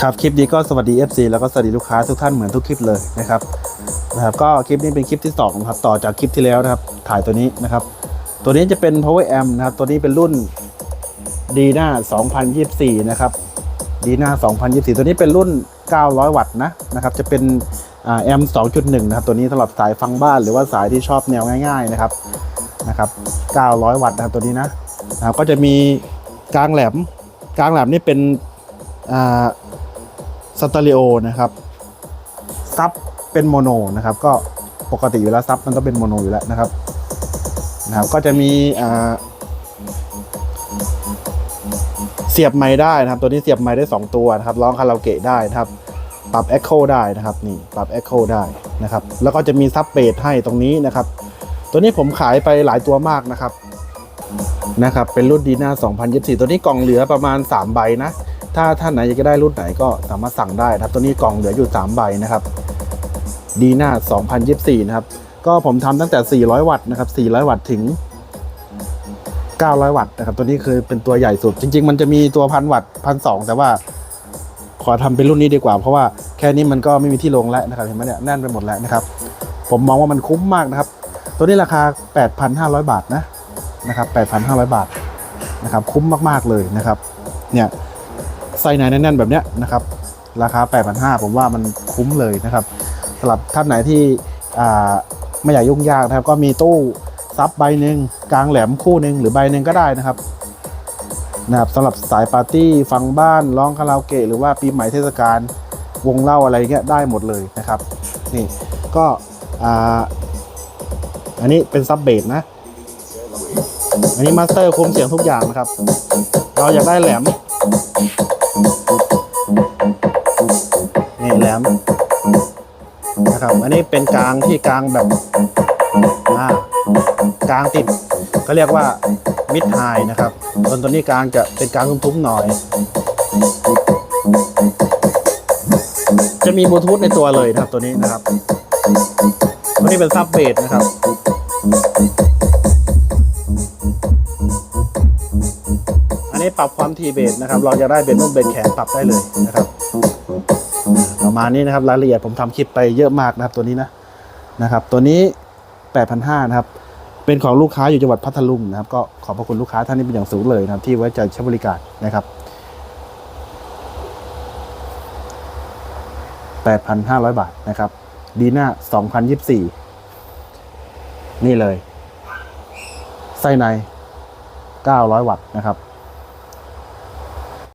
ครับคลิปนี้ก็สวัสดี FC แล้วก็สวัสดีลูกค้าทุกท่านเหมือนทุกคลิปเลยนะครับนะครับก็คลิปนี้เป็นคลิปที่2นะครับต่อจากคลิปที่แล้วนะครับ ถ่ายตัวนี้นะครับ ตัวนี้จะเป็น power amp นะครับตัวนี้เป็นรุ่นดีน่า2024 นะครับดีน่า2024 ตัวนี้เป็นรุ่น 900 วัตต์นะนะครับจะเป็นอ่าแอมป์2.1 นะครับตัวนี้สำหรับสายฟังบ้านหรือว่าสายที่ชอบแนวง่าย ๆนะครับนะครับ 900 วัตต์นะครับตัวนี้นะนะครับก็จะมีกลางแหลมกลางแหลมนี่เป็นอ่า สเตอริโอนะครับซับเป็นโมโนนะครับก็ปกติอยู่แล้วซับมันก็เป็นโมโนอยู่แล้วนะครับนะครับก็จะมีเสียบไม้ได้นะครับ ตัวนี้เสียบไม้ได้ 2 ตัวนะครับร้องคาราโอเกะได้นะครับ ปรับ Echo ได้นะครับนี่ปรับ Echo ได้นะครับ แล้วก็จะมีซับเบสให้ตรงนี้นะครับ ตัวนี้ผมขายไปหลายตัวมากนะครับนะครับ เป็นรุ่นดีน่า2024 ตัวนี้กล่องเหลือประมาณ 3 ใบนะ ถ้าท่านไหนอยากจะได้รุ่นไหนก็สามารถสั่งได้นะครับ ตัวนี้กล่องเหลืออยู่ 3 ใบนะครับดีน่า2024 นะครับ ก็ผมทำตั้งแต่ 400 วัตต์นะครับ 400 วัตต์ถึง 900 วัตต์นะครับ ตัวนี้คือเป็นตัวใหญ่สุด จริง ๆ มันจะมีตัวพันวัตต์พันสแต่ว่าขอทำเป็นรุ่นนี้ดีกว่า เพราะว่าแค่นี้มันก็ไม่มีที่ลงแล้วนะครับเห็นไหมเนี่ยแน่นไปหมดแล้วนะครับ ผมมองว่ามันคุ้มมากนะครับ ตัวนี้ราคา 8,500 บาทนะนะครับ 8,500 บาทนะครับ คุ้มมากๆเลยนะครับ เนี่ย ไส้ในแน่นๆแบบเนี้ยนะครับ ราคา 8,500 ผมว่ามันคุ้มเลยนะครับสำหรับท่านไหนที่ไม่อยากยุ่งยากนะครับ ก็มีตู้ซับใบหนึ่งกลางแหลมคู่หนึ่งหรือใบหนึ่งก็ได้นะครับนะครับสำหรับสายปาร์ตี้ฟังบ้านร้องคาราโอเกะหรือว่าปีใหม่เทศกาลวงเล่าอะไรเงี้ยได้หมดเลยนะครับนี่ก็อันนี้เป็นซับเบสนะ อันนี้มาสเตอร์คุมเสียงทุกอย่างนะครับ เราอยากได้แหลม นะครับ อันนี้เป็นกลางที่กลางแบบอ่ากลางติดก็เรียกว่ามิดไฮนะครับส่วนตัวนี้กลางจะเป็นกลางทุ้มๆหน่อย จะมีบลูทูธในตัวเลยนะครับตัวนี้นะครับตัวนี้เป็นซับเบสนะครับ นี้ปรับความทีเบสนะครับ เราจะได้เป็นนุ่มเบสแขนปรับได้เลยนะครับประมาณนี้นะครับรายละเอียดผมทำคลิปไปเยอะมากนะครับตัวนี้นะนะครับ ตัวนี้8,500นะครับเป็นของลูกค้าอยู่จังหวัดพัทลุงนะครับ ก็ขอบพระคุณลูกค้าท่านนี้เป็นอย่างสูงเลยนะครับ ที่ไว้ใจใช้บริการนะครับ8,500 บาทนะครับ ดีน่า2024 นี่เลย ไส้ใน 900 วัตต์นะครับ